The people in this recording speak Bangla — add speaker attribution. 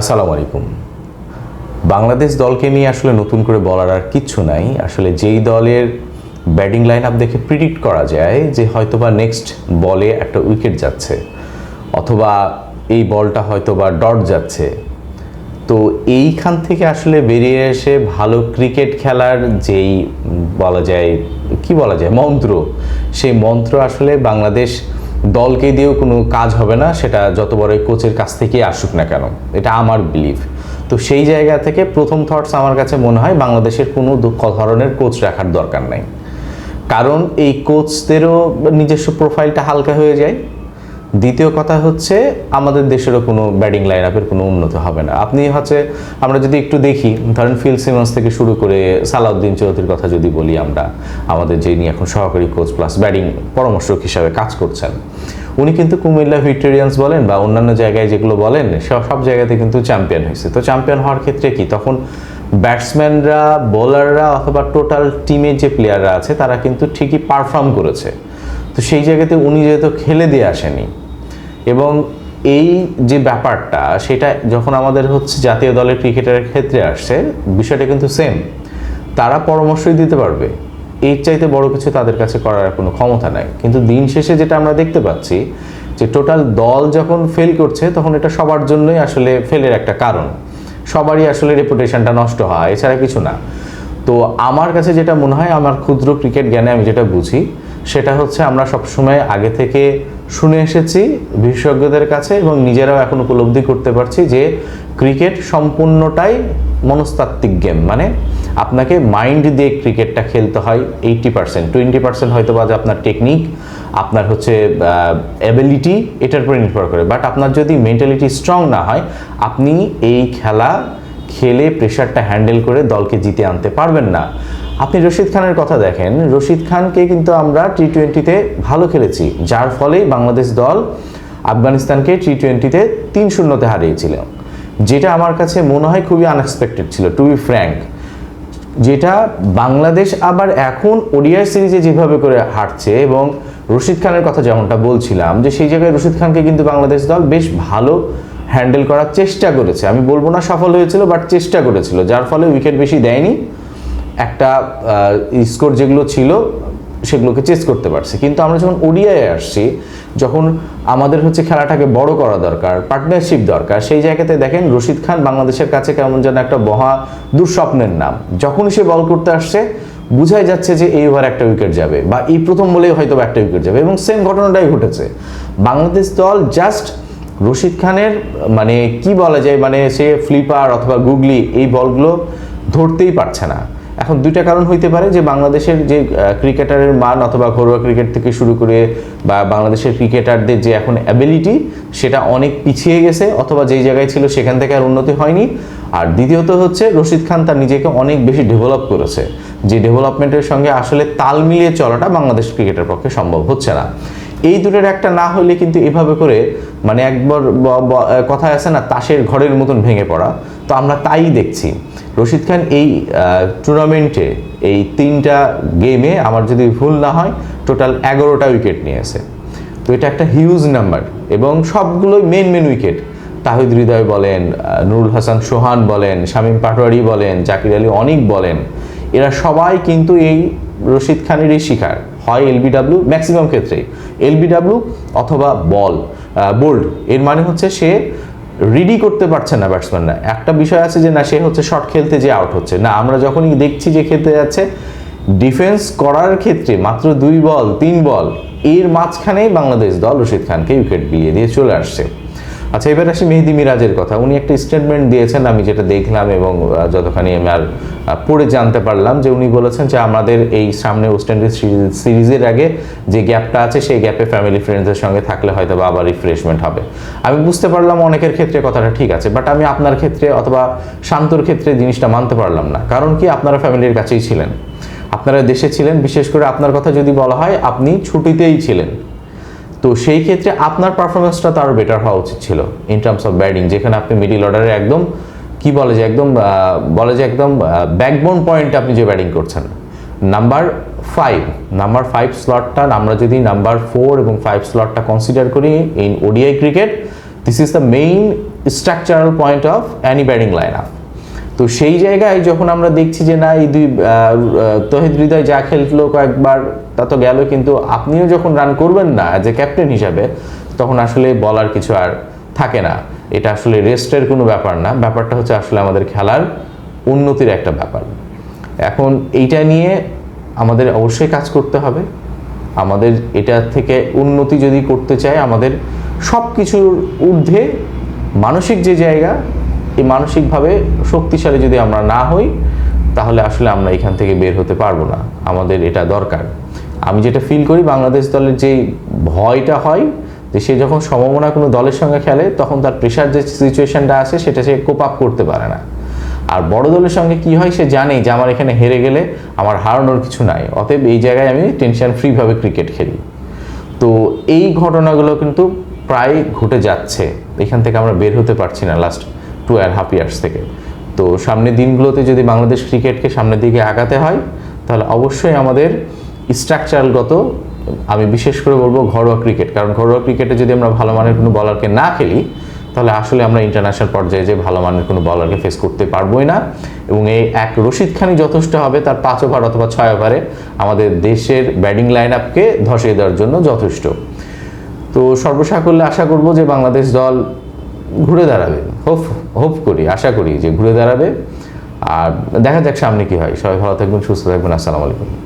Speaker 1: আসসালামু আলাইকুম। বাংলাদেশ দলকে নিয়ে আসলে নতুন করে বলার আর কিচ্ছু নাই। আসলে যেই দলের ব্যাটিং লাইন আপ দেখে প্রিডিক্ট করা যায় যে হয়তোবা নেক্সট বলে একটা উইকেট যাচ্ছে, অথবা এই বলটা হয়তোবা ডট যাচ্ছে। তো এইখান থেকে আসলে বেরিয়ে এসে ভালো ক্রিকেট খেলার যেই বলা যায়, কি বলা যায়, মন্ত্র, সেই মন্ত্র আসলে বাংলাদেশ দলকে দিয়েও কোনো কাজ হবে না, সেটা যত বড় কোচের কাছ থেকেই আসুক না কেন, এটা আমার বিলিভ তো সেই জায়গা থেকে প্রথম থটস আমার কাছে মনে হয় বাংলাদেশের কোনো দুঃখ ধরনের কোচ রাখার দরকার নাই। কারণ এই কোচদেরও নিজস্ব প্রোফাইলটা হালকা হয়ে যায় দ্বিতীয় কথা হচ্ছে, আমাদের দেশেরও কোনো ব্যাটিং লাইন আপের কোনো উন্নতি হবে না। আপনি হচ্ছে, আমরা যদি একটু দেখি, ধরেন ফিল সিমন্স থেকে শুরু করে সালাউদ্দিন চৌধুরীর কথা যদি বলি আমরা, আমাদের যিনি এখন সহকারী কোচ প্লাস ব্যাটিং পরামর্শক হিসাবে কাজ করছেন, উনি কিন্তু কুমিল্লা ভিক্টোরিয়ান্স বলেন বা অন্যান্য জায়গায় যেগুলো বলেন সব সব জায়গাতে কিন্তু চ্যাম্পিয়ন হয়েছে। তো চ্যাম্পিয়ন হওয়ার ক্ষেত্রে কি, তখন ব্যাটসম্যানরা বোলাররা অথবা টোটাল টিমের যে প্লেয়াররা আছে, তারা কিন্তু ঠিকই পারফর্ম করেছে। তো সেই জায়গাতে উনি যেহেতু খেলে দিয়ে আসেনি এবং এই যে ব্যাপারটা, সেটা যখন আমাদের হচ্ছে জাতীয় দলের ক্রিকেটারের ক্ষেত্রে আসছে, বিষয়টা কিন্তু সেম তারা পরামর্শই দিতে পারবে। এর চাইতে বড় কিছু তাদের কাছে করার কোনো ক্ষমতা নাই। কিন্তু দিন শেষে যেটা আমরা দেখতে পাচ্ছি, যে টোটাল দল যখন ফেল করছে, তখন এটা সবার জন্যই আসলে ফেলের একটা কারণ। সবারই আসলে রেপুটেশনটা নষ্ট হয়, এছাড়া কিছু না। তো আমার কাছে যেটা মনে হয়, আমার ক্ষুদ্র ক্রিকেট জ্ঞানে আমি যেটা বুঝি, সেটা হচ্ছে আমরা সবসময় আগে থেকে শুনে এসেছি বিশেষজ্ঞদের কাছে এবং নিজেরাও এখন উপলব্ধি করতে পারছি যে ক্রিকেট সম্পূর্ণটাই মনস্তাত্ত্বিক গেম। মানে আপনাকে মাইন্ড দিয়ে ক্রিকেটটা খেলতে হয় এইটি পার্সেন্ট, টোয়েন্টি পার্সেন্ট হয়তো বা আপনার টেকনিক, আপনার হচ্ছে অ্যাবিলিটি এটার উপরে নির্ভর করে। বাট আপনার যদি মেন্টালিটি স্ট্রং না হয়, আপনি এই খেলা খেলে প্রেশারটা হ্যান্ডেল করে দলকে জিতে আনতে পারবেন না। আপনি রশিদ খানের কথা দেখেন। রশিদ খানকে কিন্তু আমরা টি টোয়েন্টিতে ভালো খেলেছি, যার ফলেই বাংলাদেশ দল আফগানিস্তানকে টি টোয়েন্টিতে তিন শূন্যতে হারিয়েছিল। যেটা আমার কাছে মনে হয় খুবই আনএক্সপেক্টেড ছিল টু বি ফ্র্যাঙ্ক যেটা বাংলাদেশ আবার এখন ওডিআই সিরিজে যেভাবে করে হারছে এবং রশিদ খানের কথা যেমনটা বলছিলাম, যে সেই জায়গায় রশিদ খানকে কিন্তু বাংলাদেশ দল বেশ ভালো হ্যান্ডেল করার চেষ্টা করেছে। আমি বলব না সফল হয়েছিল বাট চেষ্টা করেছিল, যার ফলে উইকেট বেশি দেয়নি। একটা স্কোর যেগুলো ছিল, সেগুলোকে চেস করতে পারছে। কিন্তু আমরা যখন ওডিআই আসছি, যখন আমাদের হচ্ছে খেলাটাকে বড় করা দরকার পার্টনারশিপ দরকার, সেই জায়গাতে দেখেন রশিদ খান বাংলাদেশের কাছে কেমন যেন একটা মহা দুঃস্বপ্নের নাম। যখনই সে বল করতে আসছে, বুঝাই যাচ্ছে যে এই ওভার একটা উইকেট যাবে, বা এই প্রথম বলেই হয়তো একটা উইকেট যাবে, এবং সেম ঘটনাটাই ঘটেছে। বাংলাদেশ দল জাস্ট রশিদ খানের মানে কি বলা যায় মানে সে ফ্লিপার অথবা গুগলি এই বলগুলো ধরতেই পারছে না। এখন দুইটা কারণ হইতে পারে যে বাংলাদেশের যে ক্রিকেটারের মান অথবা ঘরোয়া ক্রিকেট থেকে শুরু করে বা বাংলাদেশের ক্রিকেটারদের যে এখন অ্যাবিলিটি সেটা অনেক পিছিয়ে গেছে অথবা যেই জায়গায় ছিল সেখান থেকে আর উন্নতি হয়নি। আর দ্বিতীয়ত হচ্ছে রশিদ খান তার নিজেকে অনেক বেশি ডেভেলপ করেছে। যে ডেভেলপমেন্টের সঙ্গে আসলে তাল মিলিয়ে চলাটা বাংলাদেশ ক্রিকেটের পক্ষে সম্ভব হচ্ছে না। এই দুটোর একটা না হলে কিন্তু এভাবে করে মানে একবার কথা আছে না, তাসের ঘরের মতন ভেঙে পড়া। তো আমরা তাই দেখছি। রশিদ খান এই টুর্নামেন্টে এই তিনটা গেমে আমার যদি ভুল না হয় টোটাল এগারোটা উইকেট নিয়েছে। তো এটা একটা হিউজ নাম্বার এবং সবগুলোই main main wicket Towhid Hridoy বলেন নুরুল হাসান সোহান বলেন, শামীম পাটোয়ারি বলেন, জাকির আলী অনিক বলেন। এরা সবাই কিন্তু এই রশিদ খানেরই শিকার। হয় এলবিডাব্লিউ ম্যাক্সিমাম ক্ষেত্রেই। এলবিডাব্লিউ অথবা বল বোল্ড, এর মানে হচ্ছে সে রিডি করতে পারছে না ব্যাটসম্যানরা একটা বিষয় আছে যে না, সে হচ্ছে শর্ট খেলতে যে আউট হচ্ছে। না, আমরা যখনই দেখছি যে খেলতে যাচ্ছে ডিফেন্স করার ক্ষেত্রে মাত্র দুই বল, তিন বল, এর মাঝখানেই বাংলাদেশ দল রশিদ খানকে উইকেট বিলিয়ে দিয়ে চলে আসছে। আচ্ছা এবার আসি মেহেদি মিরাজের কথা। উনি একটা স্টেটমেন্ট দিয়েছেন, আমি যেটা দেখলাম এবং যতখানি আমি আর পড়ে জানতে পারলাম যে উনি বলেছেন যে আমাদের এই সামনে ওয়েস্ট ইন্ডিজ সিরিজ- সিরিজের আগে যে গ্যাপটা আছে, সেই গ্যাপে ফ্যামিলি ফ্রেন্ডসের সঙ্গে থাকলে হয়তো বা আবার রিফ্রেশমেন্ট হবে। আমি বুঝতে পারলাম অনেকের ক্ষেত্রে কথাটা ঠিক আছে বাট আমি আপনার ক্ষেত্রে অথবা শান্তর ক্ষেত্রে জিনিসটা মানতে পারলাম না। কারণ কি, আপনারা ফ্যামিলির কাছেই ছিলেন। আপনারা দেশে ছিলেন, বিশেষ করে আপনার কথা যদি বলা হয়, আপনি ছুটিতেই ছিলেন। তো সেই ক্ষেত্রে আপনার পারফরমেন্সটা তো আরও বেটার হওয়া উচিত ছিল ইন টার্মস অফ ব্যাটিং যেখানে আপনি মিডিল অর্ডারে একদম, কি বলে যে একদম বলে যে একদম ব্যাকবোন পয়েন্টে আপনি যে ব্যাটিং করছেন। নাম্বার ফাইভ নাম্বার ফাইভ স্লটটা আমরা যদি নাম্বার ফোর এবং ফাইভ স্লটটা কনসিডার করি in ODI cricket this is the main structural point of any batting line up তো সেই জায়গায় যখন আমরা দেখছি যে না, এই দুই তহিদ হৃদয় যা খেললো কয়েকবার, তা তো গেল, কিন্তু আপনিও যখন রান করবেন না অ্যাজ ক্যাপ্টেন হিসাবে, তখন আসলে বলার কিছু আর থাকে না। এটা আসলে রেস্টের কোনো ব্যাপার না। ব্যাপারটা হচ্ছে আসলে আমাদের খেলার উন্নতির একটা ব্যাপার। এখন এইটা নিয়ে আমাদের অবশ্যই কাজ করতে হবে। আমাদের এটা থেকে উন্নতি যদি করতে চাই আমাদের সব কিছুর ঊর্ধ্বে মানসিক যে জায়গা এই মানসিকভাবে শক্তিশালী যদি আমরা না হই, তাহলে আসলে আমরা এখান থেকে বের হতে পারব না। আমাদের এটা দরকার। আমি যেটা ফিল করি, বাংলাদেশ দলের যে ভয়টা হয়, যে সে যখন সমমনা কোনো দলের সঙ্গে খেলে, তখন তার প্রেশার যে সিচুয়েশনটা আছে, সেটা সে কোপ আপ করতে পারে না। আর বড় দলের সঙ্গে কি হয়, সে জানে যে আমার এখানে হেরে গেলে আমার হারানোর কিছু নাই। অতএব এই জায়গায় আমি টেনশন ফ্রিভাবে ক্রিকেট খেলি। তো এই ঘটনাগুলো কিন্তু প্রায় ঘটে যাচ্ছে। এখান থেকে আমরা বের হতে পারছি না। Last two and half years থেকে। তো সামনের দিনগুলোতে যদি বাংলাদেশ ক্রিকেটকে সামনের দিকে আগাতে হয়, তাহলে অবশ্যই আমাদের স্ট্রাকচারালগত আমি বিশেষ করে বলব ঘরোয়া ক্রিকেট। কারণ ঘরোয়া ক্রিকেটে যদি আমরা ভালো মানের কোনো বলারকে না খেলি, তাহলে আসলে আমরা ইন্টারন্যাশনাল পর্যায়ে যে ভালো মানের কোনো বলারকে ফেস করতে পারবোই না। এবং এই এক রশিদ খানি যথেষ্ট হবে, তার পাঁচ ওভার অথবা ছয় ওভারে আমাদের দেশের ব্যাটিং লাইন আপকে ধসিয়ে দেওয়ার জন্য যথেষ্ট। তো সর্বসাকল্যে আশা করব যে বাংলাদেশ দল ঘুরে দাঁড়াবে। হোপ হোপ করি, আশা করি যে ঘুরে দাঁড়াবে। আর দেখা যাক সামনে কি হয়। সবাই ভালো থাকবেন, সুস্থ থাকবেন। আসসালামু আলাইকুম।